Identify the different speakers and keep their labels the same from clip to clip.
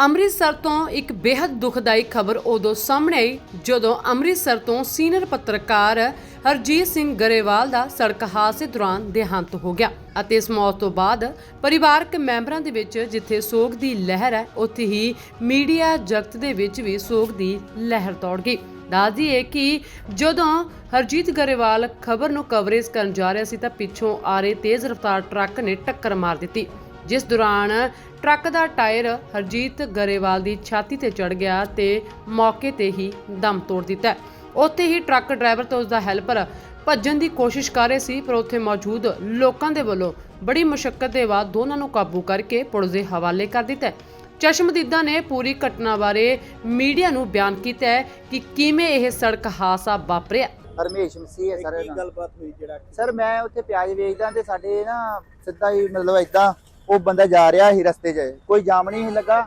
Speaker 1: ਅੰਮ੍ਰਿਤਸਰ ਤੋਂ ਇੱਕ ਬੇहद ਦੁਖਦਾਈ ਖਬਰ ਉਦੋਂ ਸਾਹਮਣੇ ਆਈ ਜਦੋਂ ਅੰਮ੍ਰਿਤਸਰ ਤੋਂ ਸੀਨੀਅਰ ਪੱਤਰਕਾਰ ਹਰਜੀਤ ਸਿੰਘ ਗਰੇਵਾਲ ਦਾ ਸੜਕ ਹਾਦਸੇ ਦੌਰਾਨ ਦੇਹਾਂਤ ਹੋ ਗਿਆ ਅਤੇ ਇਸ ਮੌਤ ਤੋਂ ਬਾਅਦ ਪਰਿਵਾਰਕ ਮੈਂਬਰਾਂ ਦੇ ਵਿੱਚ ਜਿੱਥੇ ਸੋਗ ਦੀ ਲਹਿਰ ਹੈ, ਉੱਥੇ ਹੀ ਮੀਡੀਆ ਜਗਤ ਦੇ ਵਿੱਚ ਵੀ ਸੋਗ ਦੀ ਲਹਿਰ ਦੌੜ ਗਈ। ਦੱਸ ਦਈਏ ਕਿ ਜਦੋਂ ਹਰਜੀਤ ਗਰੇਵਾਲ ਖਬਰ ਨੂੰ ਕਵਰੇਜ ਕਰਨ ਜਾ ਰਿਹਾ ਸੀ ਤਾਂ ਪਿੱਛੋਂ ਆ ਰਹੇ ਤੇਜ਼ ਰਫ਼ਤਾਰ ਟਰੱਕ ਨੇ ਟੱਕਰ ਮਾਰ ਦਿੱਤੀ। ਜਿਸ ਦੌਰਾਨ ਟਰੱਕ ਦਾ ਟਾਇਰ ਹਰਜੀਤ ਗਰੇਵਾਲ ਦੀ ਛਾਤੀ ਤੇ ਚੜ ਗਿਆ ਤੇ ਮੌਕੇ ਤੇ ਹੀ ਦਮ ਤੋੜ ਦਿੱਤਾ। ਉੱਥੇ ਹੀ ਟਰੱਕ ਡਰਾਈਵਰ ਤੇ ਉਸ ਦਾ ਹੈਲਪਰ ਭੱਜਣ ਦੀ ਕੋਸ਼ਿਸ਼ ਕਰ ਰਹੇ ਸੀ ਪਰ ਉੱਥੇ ਮੌਜੂਦ ਲੋਕਾਂ ਦੇ ਵੱਲੋਂ ਬੜੀ ਮੁਸ਼ਕਲ ਦੇ ਬਾਅਦ ਦੋਨਾਂ ਨੂੰ ਕਾਬੂ ਕਰਕੇ ਪੁਲਿਸ ਦੇ ਹਵਾਲੇ ਕਰ ਦਿੱਤਾ ਚਸ਼ਮਦੀਦਾਂ ਨੇ ਪੂਰੀ ਘਟਨਾ ਬਾਰੇ ਮੀਡੀਆ ਨੂੰ ਬਿਆਨ ਕੀਤਾ ਹੈ ਕਿ ਕਿਵੇਂ ਇਹ ਸੜਕ ਹਾਦਸਾ ਵਾਪਰਿਆ।
Speaker 2: ਹਰਮੇਸ਼ ਮਸੀਹ ਹੈ ਸਰ
Speaker 3: ਕੀ ਗੱਲਬਾਤ ਹੋਈ ਜਿਹੜਾ
Speaker 2: ਸਰ ਮੈਂ ਉੱਥੇ ਪਿਆਜ਼ ਵੇਚਦਾ ਤੇ ਸਾਡੇ ਨਾ ਸਿੱਧਾ ਹੀ ਮਤਲਬ ਏਦਾਂ ਉਹ ਬੰਦਾ ਜਾ ਰਿਹਾ ਸੀ ਰਸਤੇ 'ਚ। ਕੋਈ ਜਾਮ ਨਹੀਂ ਸੀ ਲੱਗਾ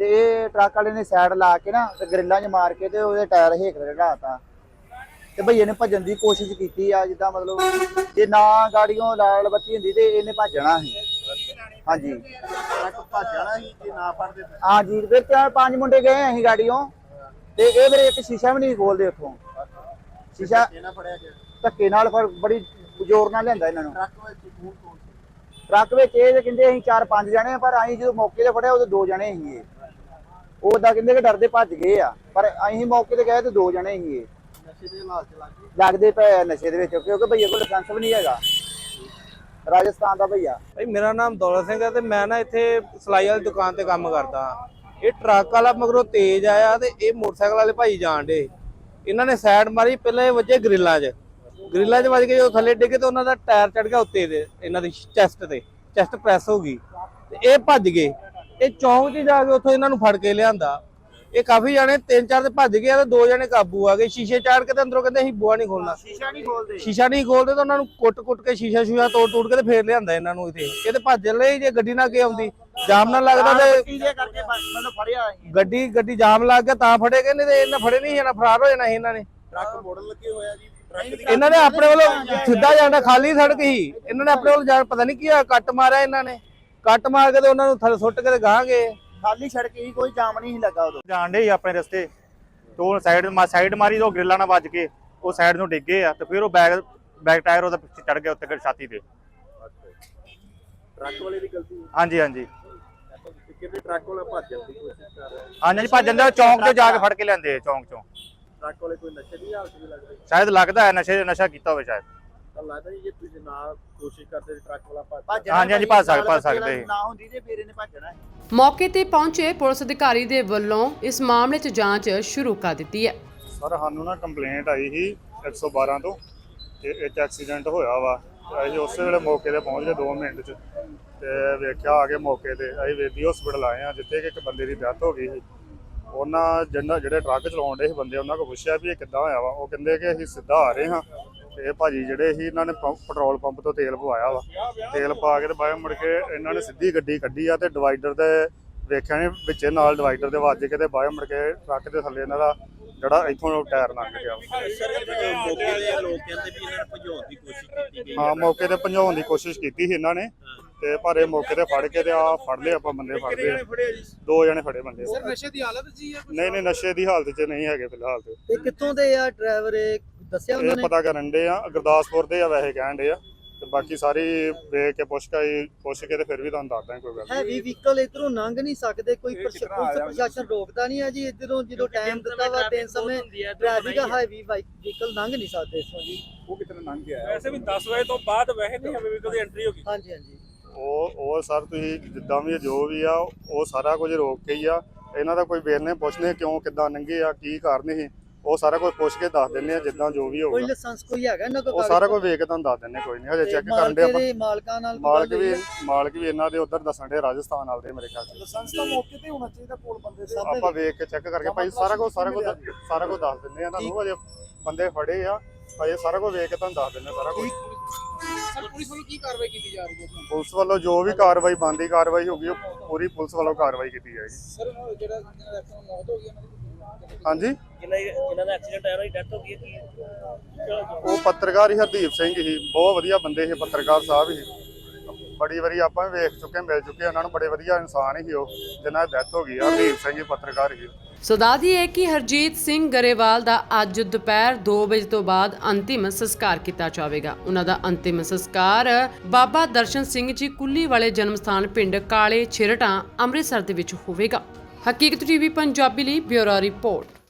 Speaker 2: ਤੇ ਇਹ ਟਰੱਕ ਵਾਲੇ ਨੇ ਸਾਈਡ ਲਾ ਕੇ ਨਾ ਤੇ ਗਰਿੱਲਾਂ 'ਚ ਮਾਰ ਕੇ ਤੇ ਉਹਦੇ ਟਾਇਰ ਹੇਕ ਰੜਾਤਾ ਤੇ। ਭਈਏ ਨੇ ਭੱਜਣ ਦੀ ਕੋਸ਼ਿਸ਼ ਕੀਤੀ ਆ, ਜਿੱਦਾਂ ਮਤਲਬ ਜੇ ਨਾ ਗਾੜੀਆਂ ਲਾਲ ਬੱਤੀ ਹੁੰਦੀ ਤੇ ਇਹਨੇ ਭੱਜਣਾ ਸੀ। ਹਾਂਜੀ।
Speaker 3: ਟਰੱਕ ਭੱਜ ਜਾਣਾ ਸੀ ਜੇ ਨਾ ਫੜਦੇ ਤਾਂ।
Speaker 2: ਹਾਂਜੀ ਫਿਰ ਚਾਰ ਪੰਜ ਮੁੰਡੇ ਗਏ ਅਸੀਂ ਗਾੜੀਆਂ ਤੇ ਇਹ ਮੇਰੇ ਇੱਕ ਸ਼ੀਸ਼ਾ ਵੀ ਨਹੀਂ ਖੋਲਦੇ ਉੱਥੋਂ। ਸ਼ੀਸ਼ਾ ਧੱਕੇ ਨਾਲ ਫਿਰ ਬੜੀ ਜ਼ੋਰ ਨਾਲ ਲਿਆਂਦਾ ਇਹਨਾਂ ਨੂੰ।
Speaker 3: ਟਰੱਕ ਵਿੱਚ
Speaker 2: ਟਰੱਕ ਵਿੱਚ ਇਹ ਕਹਿੰਦੇ ਅਸੀਂ ਚਾਰ ਪੰਜ ਜਣੇ ਆ, ਪਰ ਅਸੀਂ ਜਦੋਂ ਮੌਕੇ ਤੇ ਫੜਿਆ ਉਦੋਂ ਦੋ ਜਣੇ ਸੀ ਇਹ ਉਹ ਤਾਂ ਕਹਿੰਦੇ ਕਿ ਡਰਦੇ ਭੱਜ ਗਏ ਆ ਪਰ ਅਸੀਂ ਮੌਕੇ ਤੇ ਗਏ ਤੇ ਦੋ ਜਣੇ ਸੀ ਇਹ
Speaker 3: ਨਸ਼ੇ ਦੇ ਹਾਲਾਤ ਚ
Speaker 2: ਲੱਗਦੇ ਪਏ ਆ ਨਸ਼ੇ ਦੇ ਵਿੱਚ ਕਿਉਂਕਿ ਭਈਏ ਕੋਲ ਲਾਇਸੈਂਸ ਵੀ ਨਹੀਂ ਹੈਗਾ। ਰਾਜਸਥਾਨ ਦਾ ਭਈਆ।
Speaker 4: ਭਾਈ ਮੇਰਾ ਨਾਮ ਦੌਲਤ ਸਿੰਘ ਹੈ ਤੇ ਮੈਂ ਨਾ ਇੱਥੇ ਸਲਾਈ ਵਾਲੀ ਦੁਕਾਨ ਤੇ ਕੰਮ ਕਰਦਾ ਇਹ ਟਰੱਕ ਵਾਲਾ ਮਗਰੋਂ ਤੇਜ਼ ਆਇਆ ਤੇ ਇਹ ਮੋਟਰਸਾਈਕਲ ਵਾਲੇ ਭਾਈ ਜਾਣ ਡੇ ਇਹਨਾਂ ਨੇ ਸਾਈਡ ਮਾਰੀ ਪਹਿਲਾਂ ਇਹ ਵੱਜੇ ਗ੍ਰਿਲਾਂ 'ਚ। ਗ੍ਰਿਲਾਂ 'ਚ ਵੱਜ ਕੇ ਜਦੋਂ ਥੱਲੇ ਡਿੱਗੇ ਤੇ ਉਹਨਾਂ ਦਾ ਟਾਇਰ ਚੜ ਗਿਆ ਉੱਤੇ ਦੇ ਇਹਨਾਂ ਦੀ ਚੈਸਟ ਤੇ ਚੈਸਟ ਪ੍ਰੈਸ ਹੋ ਗਈ। ਤੇ ਇਹ ਭੱਜ ਗਏ। ਇਹ ਚੌਂਕ 'ਚ ਜਾ ਕੇ ਉੱਥੋਂ ਇਹਨਾਂ ਨੂੰ ਫੜ ਕੇ ਲਿਆਂਦਾ। ਇਹ ਕਾਫੀ ਜਾਣੇ ਤਿੰਨ ਚਾਰ ਤੇ ਭੱਜ ਗਏ ਤੇ ਦੋ ਜਣੇ ਕਾਬੂ ਆ ਗਏ। ਸ਼ੀਸ਼ੇ ਚਾੜ ਕੇ ਤੇ ਅੰਦਰੋਂ ਕਹਿੰਦੇ ਅਸੀਂ ਬੂਆ ਨਹੀਂ ਖੋਲਣਾ
Speaker 2: ਸ਼ੀਸ਼ਾ ਨਹੀਂ ਖੋਲਦੇ
Speaker 4: ਸ਼ੀਸ਼ਾ ਨਹੀਂ ਖੋਲਦੇ ਤਾਂ ਉਹਨਾਂ ਨੂੰ ਕੁੱਟ-ਕੁੱਟ ਕੇ ਸ਼ੀਸ਼ਾ ਸ਼ੂਸ਼ਾ ਤੋੜ-ਤੋੜ ਕੇ ਤੇ ਫੇਰ ਲਿਆਂਦਾ ਇਹਨਾਂ ਨੂੰ ਇੱਥੇ। ਇਹ ਤੇ ਭੱਜ ਲਈ ਜੇ ਗੱਡੀ ਨਾ ਅੱਗੇ ਆਉਂਦੀ? ਜਾਮ ਨਾ ਲੱਗਦਾ ਤੇ ਗੱਡੀ ਗੱਡੀ ਜਾਮ ਲੱਗ ਗਿਆ ਤਾਂ ਫੜੇ ਗਏ ਨਹੀਂ ਤੇ ਇਹਨਾਂ ਫੜੇ ਨਹੀਂ ਜਾਣਾ ਫਰਾਰ ਹੋ ਜਾਣਾ ਇਹਨਾਂ ਨੇ।
Speaker 3: ਟਰੱਕ ਮੋੜਨ ਲੱਗੇ ਹੋਇਆ ਜੀ।
Speaker 4: ਇਹਨਾਂ ਨੇ ਆਪਣੇ ਵੱਲੋਂ ਸਿੱਧਾ ਜਾਣਾ ਖਾਲੀ ਸੜਕ ਸੀ। ਇਹਨਾਂ ਨੇ ਆਪਣੇ ਵੱਲੋਂ ਜਾਣ ਪਤਾ ਨਹੀਂ ਕੀ ਹੋਇਆ ਕੱਟ ਮਾਰਿਆ ਇਹਨਾਂ ਨੇ। ਕੱਟ ਮਾਰ ਕੇ ਤੇ ਉਹਨਾਂ ਨੂੰ ਥੱਲੇ ਸੁੱਟ ਕੇ ਤੇ ਗਾਂ ਗਏ।
Speaker 2: ਖਾਲੀ ਸੜਕ ਹੀ ਕੋਈ ਜਾਮ ਨਹੀਂ ਸੀ ਲੱਗਾ ਉਦੋਂ।
Speaker 5: ਜਾਣ ਡੇ ਆਪਣੇ ਰਸਤੇ। ਤੋਂ ਸਾਈਡ ਸਾਈਡ ਮਾਰੀ ਤੋਂ ਗ੍ਰਿਲਾਂ ਨਾਲ ਵੱਜ ਕੇ ਉਹ ਸਾਈਡ ਨੂੰ ਡਿੱਗੇ ਆ ਤੇ ਫਿਰ ਉਹ ਬੈਕ ਬੈਕ ਟਾਇਰ ਉਹਦਾ ਪਿੱਛੇ ਚੜ ਗਿਆ ਉੱਤੇ ਛਾਤੀ ਤੇ।
Speaker 3: ਟਰੱਕ ਵਾਲੇ ਦੀ ਗਲਤੀ
Speaker 5: ਹਾਂਜੀ ਹਾਂਜੀ।
Speaker 3: ਹੈ ਕਿਤੇ ਟਰੱਕ ਵਾਲਾ ਦੀ ਕੋਸ਼ਿਸ਼ ਕਰ ਰਿਹਾ
Speaker 5: ਹਾਂਜੀ ਹਾਂਜੀ ਭੱਜਣ ਦਾ ਚੌਂਕ 'ਚੋਂ ਜਾ ਕੇ ਫੜ ਕੇ ਲੈਂਦੇ ਆ ਚੌਂਕ 'ਚੋਂ।
Speaker 3: ਟਰੱਕ ਵਾਲੇ ਕੋਈ ਨਸ਼ੇ ਦੀ ਹਾਲਤ ਵੀ ਲੱਗਦੀ।
Speaker 5: ਸ਼ਾਇਦ ਲੱਗਦਾ ਹੈ ਨਸ਼ੇ ਨਸ਼ਾ ਕੀਤਾ ਹੋਵੇ ਸ਼ਾਇਦ।
Speaker 3: ਤਾਂ ਲੱਗਦਾ ਜੀ ਜੇ ਤੁਸੀਂ ਨਾ ਕੋਸ਼ਿਸ਼ ਕਰਦੇ ਤੇ ਟਰੱਕ ਵਾਲਾ ਭੱਜ
Speaker 2: ਭੱਜਣਾ
Speaker 5: ਹਾਂਜੀ, ਹਾਂਜੀ, ਭੱਜ ਸਕ- ਭੱਜ ਸਕਦੇ। ਸੀ।
Speaker 2: ਨਾ ਹੁੰਦੀ ਤੇ ਫਿਰ ਇਹਨੇ ਭੱਜਣਾ ਸੀ
Speaker 1: ਮੌਕੇ ਤੇ ਪਹੁੰਚੇ ਪੁਲਿਸ ਅਧਿਕਾਰੀ ਦੇ ਵੱਲੋਂ ਇਸ ਮਾਮਲੇ 'ਚ ਜਾਂਚ ਸ਼ੁਰੂ ਕਰ ਦਿੱਤੀ ਹੈ।
Speaker 5: ਸਰ ਸਾਨੂੰ ਨਾ ਕੰਪਲੇਂਟ ਆਈ ਸੀ 112 ਤੋਂ ਕਿ ਇੱਕ ਐਕਸੀਡੈਂਟ ਹੋਇਆ ਵਾ। ਅਸੀਂ ਉਸੇ ਵੇਲੇ ਮੌਕੇ ਤੇ ਪਹੁੰਚ ਗਏ 2 ਮਿੰਟ 'ਚ। ਤੇ ਵੇਖਿਆ ਆ ਕੇ ਮੌਕੇ ਤੇ ਅਸੀਂ ਵੇਦੀ ਹਸਪੀਟਲ ਆਏ ਆ ਜਿੱਥੇ ਕਿ ਇੱਕ ਬੰਦੇ ਦੀ ਡੈਥ ਹੋ ਗਈ ਸੀ। ਉਹਨਾਂ ਜਿਹਨਾਂ ਜਿਹੜੇ ਟਰੱਕ ਚਲਾਉਣ ਦੇ ਸੀ ਬੰਦੇ ਉਹਨਾਂ ਕੋਲ ਪੁੱਛਿਆ ਵੀ ਇਹ ਕਿੱਦਾਂ ਹੋਇਆ ਵਾ। ਉਹ ਕਹਿੰਦੇ ਕਿ ਅਸੀਂ ਸਿੱਧਾ ਆ ਰਹੇ ਹਾਂ ਤੇ ਇਹ ਭਾਜੀ ਜਿਹੜੇ ਸੀ ਇਹਨਾਂ ਨੇ ਪੈਟਰੋਲ ਪੰਪ ਤੋਂ ਤੇਲ ਪਵਾਇਆ ਵਾ। ਤੇਲ ਪਾ ਕੇ ਤੇ ਬਾਹਰ ਮੁੜ ਕੇ ਇਹਨਾਂ ਨੇ ਸਿੱਧੀ ਗੱਡੀ ਕੱਢੀ ਆ ਤੇ ਡਿਵਾਈਡਰ ਦੇ ਵੇਖਿਆ ਨੇ ਵਿੱਚੇ ਨਾਲ ਡਿਵਾਈਡਰ ਦੇ ਵੱਜ ਕੇ ਤੇ ਬਾਹਰ ਮੁੜ ਕੇ ਟਰੱਕ ਦੇ ਥੱਲੇ ਇਹਨਾਂ ਦਾ ਜਿਹੜਾ ਇੱਥੋਂ ਟਾਇਰ ਲੰਘ ਗਿਆ
Speaker 3: ਮੌਕੇ ਦੇ ਲੋਕ ਕਹਿੰਦੇ ਵੀ ਇਹਨਾਂ ਨੂੰ ਭਜਾਉਣ ਦੀ ਕੋਸ਼ਿਸ਼ ਕੀਤੀ ਗਈ।
Speaker 5: ਹਾਂ ਮੌਕੇ ਤੇ ਭਜਾਉਣ ਦੀ ਕੋਸ਼ਿਸ਼ ਕੀਤੀ ਸੀ ਇਹਨਾਂ ਨੇ। ਤੇ ਪਰ ਇਹ ਮੌਕੇ ਤੇ ਫੜ ਕੇ ਤੇ ਆ ਫੜ ਲਏ ਆਪਾਂ ਬੰਦੇ ਫੜ ਲਏ। ਦੋ ਜਣੇ ਫੜੇ ਬੰਦੇ।
Speaker 3: ਸਰ ਨਸ਼ੇ ਦੀ ਹਾਲਤ ਜੀ ਹੈ
Speaker 5: ਨਹੀਂ ਨਹੀਂ ਨਸ਼ੇ ਦੀ ਹਾਲਤ 'ਚ ਨਹੀਂ ਹੈਗੇ ਫਿਲਹਾਲ ਤੇ।
Speaker 6: ਇਹ ਕਿੱਥੋਂ ਦੇ ਆ ਡਰਾਈਵਰ ਇਹ ਦੱਸਿਆ ਉਹਨਾਂ
Speaker 5: ਇਹ
Speaker 6: ਨੇ?
Speaker 5: ਪਤਾ ਕਰਨ ਦੇ ਆ ਗੁਰਦਾਸਪੁਰ ਦੇ ਆ ਵੈਸੇ ਕਹਿਣ ਦੇ ਆ। ਤੇ ਬਾਕੀ ਸਾਰੀ ਵੇਖ ਕੇ ਪੁੱਛ ਕੇ ਪੁੱਛ ਕੇ ਤੇ ਫਿਰ ਵੀ ਤੁਹਾਨੂੰ ਦੱਸਦਾ ਕੋਈ ਗੱਲ ਨੀ।
Speaker 6: ਹੈਵੀ ਵਹੀਕਲ ਇਧਰੋਂ ਲੰਘ ਨਹੀਂ ਸਕਦੇ ਕੋਈ? ਪ੍ਰਸ਼ਾਸਨ ਰੋਕਦਾ ਨਹੀਂ ਹੈ ਜੀ ਇਧਰੋਂ ਜਦੋਂ ਟਾਈਮ ਦਿੱਤਾ ਵਾ ਤਿੰਨ ਸਮੇਂ ਟ੍ਰੈਫਿਕ ਹੈਵੀ ਵਹੀਕਲ ਲੰਘ ਨਹੀਂ ਸਕਦੇ ਇਥੋਂ ਜੀ
Speaker 3: ਉਹ ਕਿਤਨਾ ਲੰਘ ਗਿਆ
Speaker 7: ਵੈਸੇ ਵੀ 10 ਵਜੇ ਤੋਂ ਬਾਅਦ ਵੈਸੇ ਨਹੀਂ। ਹਮੇ ਵੀ ਐਂਟਰੀ ਹੋ ਗਈ।
Speaker 6: ਹਾਂਜੀ ਹਾਂਜੀ।
Speaker 5: ਉਹ ਉਹ ਸਰ ਤੁਸੀਂ ਜਿੱਦਾਂ ਵੀ ਜੋ ਵੀ ਆ ਉਹ ਸਾਰਾ ਕੁਝ ਰੋਕ ਕੇ ਹੀ ਆ। ਇਹਨਾਂ ਦਾ ਕੋਈ ਵੇਰਨੇ ਪੁੱਛਨੇ ਕਿਉਂ ਕਿੱਦਾਂ ਲੰਘੇ ਆ ਕੀ ਕਾਰਨ ਸੀ ਉਹ ਸਾਰਾ ਕੁਝ ਪੁੱਛ ਕੇ ਦੱਸ ਦਿੰਨੇ ਆ ਜਿੱਦਾਂ ਜੋ ਵੀ
Speaker 6: ਕੋਈ
Speaker 5: ਹੋਊਗਾ
Speaker 6: ਲਾਇਸੈਂਸ ਕੋਈ ਹੈਗਾ ਇਹਨਾਂ ਕੋਲ
Speaker 5: ਉਹ ਸਾਰਾ ਕੁਝ ਵੇਖ ਕੇ ਤੁਹਾਨੂੰ ਦੱਸ ਦਿੰਨੇ ਕੋਈ ਨਹੀਂ। ਹਜੇ ਚੈੱਕ ਕਰਨ ਦੇ ਆਪਾਂ।
Speaker 6: ਮਾਲਕਾਂ ਨਾਲ ਕੋਈ
Speaker 5: ਮਾਲਕ ਵੀ? ਮਾਲਕ ਵੀ ਇਹਨਾਂ ਦੇ ਉਧਰ ਦੱਸਣ ਦੇ ਰਾਜਸਥਾਨ ਵਾਲੇ ਦੇ ਮੇਰੇ ਖਿਆਲ ਚ।
Speaker 3: ਲਾਇਸੈਂਸ ਤਾਂ ਮੌਕੇ ਤੇ ਹੋਣਾ ਚਾਹੀਦਾ ਕੋਲ ਬੰਦੇ ਦੇ।
Speaker 5: ਆਪਾਂ ਵੇਖ ਕੇ ਚੈੱਕ ਕਰਕੇ ਭਾਈ ਸਾਰਾ ਕੁਝ ਸਾਰਾ ਕੁਝ ਸਾਰਾ ਕੁਝ ਦੱਸ ਦਿੰਦੇ ਆ ਤੁਹਾਨੂੰ। ਅਜੇ ਬੰਦੇ ਫੜੇ ਆ। ਅਜੇ ਸਾਰਾ ਕੁਝ ਵੇਖ ਕੇ ਤੁਹਾਨੂੰ ਦੱਸ ਦਿੰਦੇ ਸਾਰਾ ਕੁਝ।
Speaker 3: ਸਰ ਪੁਲਿਸ ਵੱਲੋਂ ਕੀ ਕਾਰਵਾਈ ਕੀਤੀ ਜਾ ਰਹੀ ਹੈ
Speaker 5: ਪੁਲਿਸ ਵੱਲੋਂ ਜੋ ਵੀ ਕਾਰਵਾਈ ਬੰਦੀ ਕਾਰਵਾਈ ਹੋਗੀ ਉਹ ਪੂਰੀ ਪੁਲਿਸ ਵੱਲੋਂ ਕਾਰਵਾਈ ਕੀਤੀ ਜਾਏਗੀ।
Speaker 3: ਸਰ ਜਿਹੜਾ ਮੌਤ ਹੋ ਗਈ ਉਹਨਾਂ ਦੀ
Speaker 5: ਹਾਂਜੀ?
Speaker 7: ਜਿਨ੍ਹਾਂ ਜਿਨ੍ਹਾਂ ਦਾ ਐਕਸੀਡੈਂਟ ਆਇਆ ਉਹਦੀ ਡੈਥ ਹੋ ਗਈ ਹੈ ਕੀ
Speaker 5: ਉਹ ਪੱਤਰਕਾਰ ਹੀ ਹਰਦੀਪ ਸਿੰਘ ਹੀ ਬਹੁਤ ਵਧੀਆ ਬੰਦੇ ਸੀ ਪੱਤਰਕਾਰ ਸਾਹਿਬ ਹੀ। ਬੜੀ ਵਾਰੀ ਆਪਾਂ ਵੀ ਵੇਖ ਚੁੱਕੇ ਮਿਲ ਚੁੱਕੇ ਉਹਨਾਂ ਨੂੰ ਬੜੇ ਵਧੀਆ ਇਨਸਾਨ ਹੀ ਉਹ ਜਿਨ੍ਹਾਂ ਦੀ ਡੈਥ ਹੋ ਗਈ ਆ ਹਰਦੀਪ ਸਿੰਘ ਹੀ ਪੱਤਰਕਾਰ ਹੀ।
Speaker 1: ਸੋ ਦੱਸਦੀ ਹੈ ਕਿ ਹਰਜੀਤ ਸਿੰਘ ਗਰੇਵਾਲ ਦਾ ਅੱਜ ਦੁਪਹਿਰ 2 ਵਜੇ ਤੋਂ ਬਾਅਦ ਅੰਤਿਮ ਸੰਸਕਾਰ ਕੀਤਾ ਜਾਵੇਗਾ। ਉਹਨਾਂ ਦਾ ਅੰਤਿਮ ਸੰਸਕਾਰ ਬਾਬਾ ਦਰਸ਼ਨ ਸਿੰਘ ਜੀ ਕੁੱਲੀ ਵਾਲੇ ਜਨਮ ਸਥਾਨ ਪਿੰਡ ਕਾਲੇ ਛਿਰਟਾਂ ਅੰਮ੍ਰਿਤਸਰ ਦੇ ਵਿੱਚ ਹੋਵੇਗਾ। ਹਕੀਕਤ ਟੀਵੀ ਪੰਜਾਬੀ ਲਈ ਬਿਊਰੋ ਰਿਪੋਰਟ।